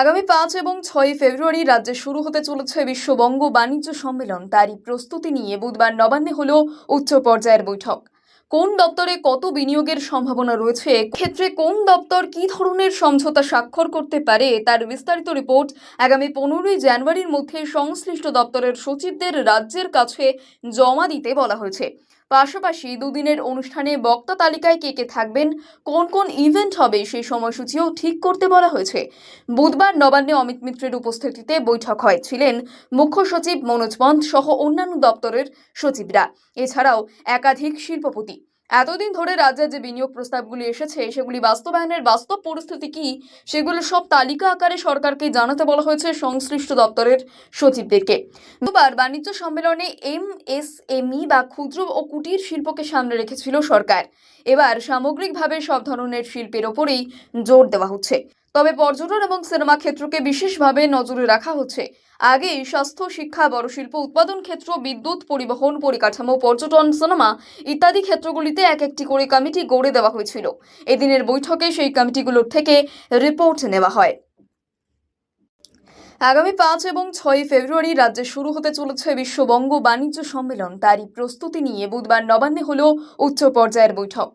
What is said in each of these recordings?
আগামী পাঁচ এবং ছয় ফেব্রুয়ারি রাজ্যে শুরু হতে চলেছে বিশ্ববঙ্গ বাণিজ্য সম্মেলন। তারই প্রস্তুতি নিয়ে বুধবার নবান্নে হল উচ্চ পর্যায়ের বৈঠক। কোন দপ্তরে কত বিনিয়োগের সম্ভাবনা রয়েছে? ক্ষেত্রে কোন দপ্তর কী ধরনের সমঝোতা স্বাক্ষর করতে পারে? তার বিস্তারিত রিপোর্ট আগামী পনেরোই জানুয়ারির মধ্যে সংশ্লিষ্ট দপ্তরের সচিবদের রাজ্যের কাছে জমা দিতে বলা হয়েছে। পাশাপাশি দুদিনের অনুষ্ঠানে বক্তা তালিকায় কে কে থাকবেন, কোন কোন ইভেন্ট হবে সেই সময়সূচিও ঠিক করতে বলা হয়েছে। বুধবার নবান্নে অমিত মিত্রের উপস্থিতিতে বৈঠক হয়, ছিলেন মুখ্য সচিব মনোজ পন্থ সহ অন্যান্য দপ্তরের সচিবরা। এছাড়াও একাধিক শিল্পপতি। এতদিন ধরে রাজ্যে যে বিনিয়োগ প্রস্তাবগুলি এসেছে, সেগুলি বাস্তবায়নের বাস্তব পরিস্থিতি কি? সেগুলো সব তালিকা আকারে সরকারকে জানাতে বলা হয়েছে সংশ্লিষ্ট দপ্তরের সচিবদেরকে। দুবার বাণিজ্য সম্মেলনে এম এস এমই বা ক্ষুদ্র ও কুটির শিল্পকে সামনে রেখেছিল সরকার। এবার সামগ্রিকভাবে সব ধরনের শিল্পের ওপরেই জোর দেওয়া হচ্ছে। তবে পর্যটন এবং সিনেমা ক্ষেত্রকে বিশেষভাবে নজরে রাখা হচ্ছে। আগেই স্বাস্থ্য, শিক্ষা বড় শিল্প উৎপাদন ক্ষেত্র, বিদ্যুৎ, পরিবহন, পরিকাঠামো, পর্যটন, সিনেমা ইত্যাদি ক্ষেত্রগুলিতে এক একটি করে কমিটি গড়ে দেওয়া হয়েছিল। এদিনের বৈঠকে সেই কমিটিগুলোর থেকে রিপোর্ট নেওয়া হয়। আগামী পাঁচ এবং ছয় ফেব্রুয়ারি রাজ্যে শুরু হতে চলেছে বিশ্ববঙ্গ বাণিজ্য সম্মেলন। তারই প্রস্তুতি নিয়ে বুধবার নবান্নে হল উচ্চ পর্যায়ের বৈঠক।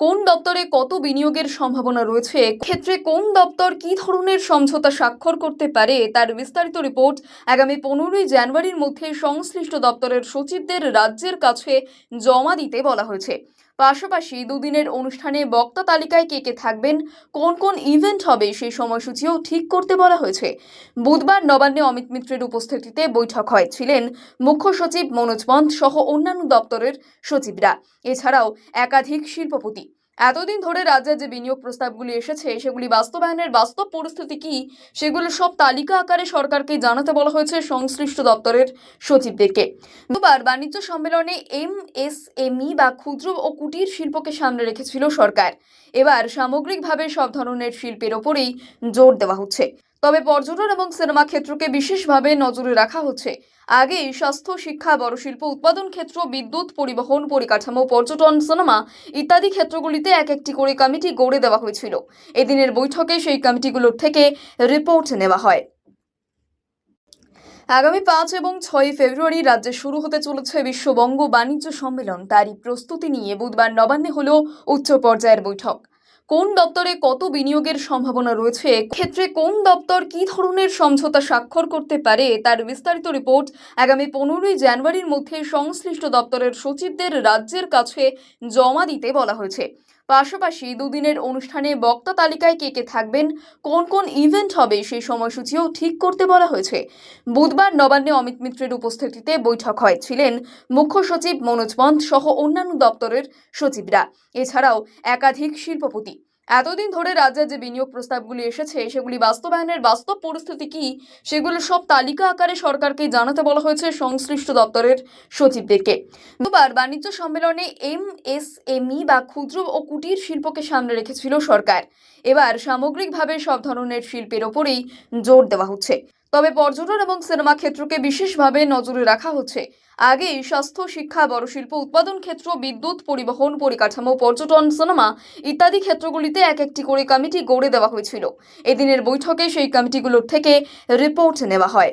কোন দপ্তরে কত বিনিয়োগের সম্ভাবনা রয়েছে? ক্ষেত্রে কোন দপ্তর কি ধরনের সমঝোতা স্বাক্ষর করতে পারে? তার বিস্তারিত রিপোর্ট আগামী পনেরোই জানুয়ারির মধ্যে সংশ্লিষ্ট দপ্তরের সচিবদের রাজ্যের কাছে জমা দিতে বলা হয়েছে। পাশাপাশি দুদিনের অনুষ্ঠানে বক্তা তালিকায় কে কে থাকবেন, কোন কোন ইভেন্ট হবে সেই সময়সূচিও ঠিক করতে বলা হয়েছে। বুধবার নবান্নে অমিত মিত্রের উপস্থিতিতে বৈঠক হয়, ছিলেন মুখ্য সচিব মনোজ পন্থ সহ অন্যান্য দপ্তরের সচিবরা। এছাড়াও একাধিক শিল্পপতি। এতদিন ধরে রাজ্যে যে বিনিয়োগ প্রস্তাবগুলি এসেছে, সেগুলি বাস্তবায়নের বাস্তব পরিস্থিতি কি? সেগুলো সব তালিকা আকারে সরকারকে জানাতে বলা হয়েছে সংশ্লিষ্ট দপ্তরের সচিবদেরকে। দুবার বাণিজ্য সম্মেলনে এম এস এমই বা ক্ষুদ্র ও কুটির শিল্পকে সামনে রেখেছিল সরকার। এবার সামগ্রিকভাবে সব ধরনের শিল্পের ওপরেই জোর দেওয়া হচ্ছে। তবে পর্যটন এবং সিনেমা ক্ষেত্রকে বিশেষভাবে নজরে রাখা হচ্ছে। আগেই স্বাস্থ্য, শিক্ষা বড় শিল্প উৎপাদন ক্ষেত্র, বিদ্যুৎ, পরিবহন, পরিকাঠামো, পর্যটন, সিনেমা ইত্যাদি ক্ষেত্রগুলিতে এক একটি করে কমিটি গড়ে দেওয়া হয়েছিল। এদিনের বৈঠকে সেই কমিটিগুলোর থেকে রিপোর্ট নেওয়া হয়। আগামী পাঁচ এবং ছয় ফেব্রুয়ারি রাজ্যে শুরু হতে চলেছে বিশ্ববঙ্গ বাণিজ্য সম্মেলন। তারই প্রস্তুতি নিয়ে বুধবার নবান্নে হল উচ্চ পর্যায়ের বৈঠক। কোন দপ্তরে কত বিনিয়োগের সম্ভাবনা রয়েছে? ক্ষেত্রে কোন দপ্তর কি ধরনের সমঝোতা স্বাক্ষর করতে পারে? তার বিস্তারিত রিপোর্ট আগামী পনেরোই জানুয়ারির মধ্যে সংশ্লিষ্ট দপ্তরের সচিবদের রাজ্যের কাছে জমা দিতে বলা হয়েছে। পাশাপাশি দুদিনের অনুষ্ঠানে বক্তা তালিকায় কে কে থাকবেন, কোন কোন ইভেন্ট হবে সেই সময়সূচিও ঠিক করতে বলা হয়েছে। বুধবার নবান্নে অমিত মিত্রের উপস্থিতিতে বৈঠক হয়, ছিলেন মুখ্য সচিব মনোজ পন্থ সহ অন্যান্য দপ্তরের সচিবরা। এছাড়াও একাধিক শিল্পপতি। এতদিন ধরে রাজ্যে যে বিনিয়োগ প্রস্তাবগুলি এসেছে, সেগুলি বাস্তবায়নের বাস্তব পরিস্থিতি কি? সেগুলো সব তালিকা আকারে সরকারকে জানাতে বলা হয়েছে সংশ্লিষ্ট দপ্তরের সচিবদেরকে। দুবার বাণিজ্য সম্মেলনে এম এস এমই বা ক্ষুদ্র ও কুটির শিল্পকে সামনে রেখেছিল সরকার। এবার সামগ্রিকভাবে সব ধরনের শিল্পের ওপরেই জোর দেওয়া হচ্ছে। তবে পর্যটন এবং সিনেমা ক্ষেত্রকে বিশেষভাবে নজরে রাখা হচ্ছে। আগেই স্বাস্থ্য, শিক্ষা বড় শিল্প উৎপাদন ক্ষেত্র, বিদ্যুৎ, পরিবহন, পরিকাঠামো, পর্যটন, সিনেমা ইত্যাদি ক্ষেত্রগুলিতে এক একটি করে কমিটি গড়ে দেওয়া হয়েছিল। এদিনের বৈঠকে সেই কমিটিগুলোর থেকে রিপোর্ট নেওয়া হয়।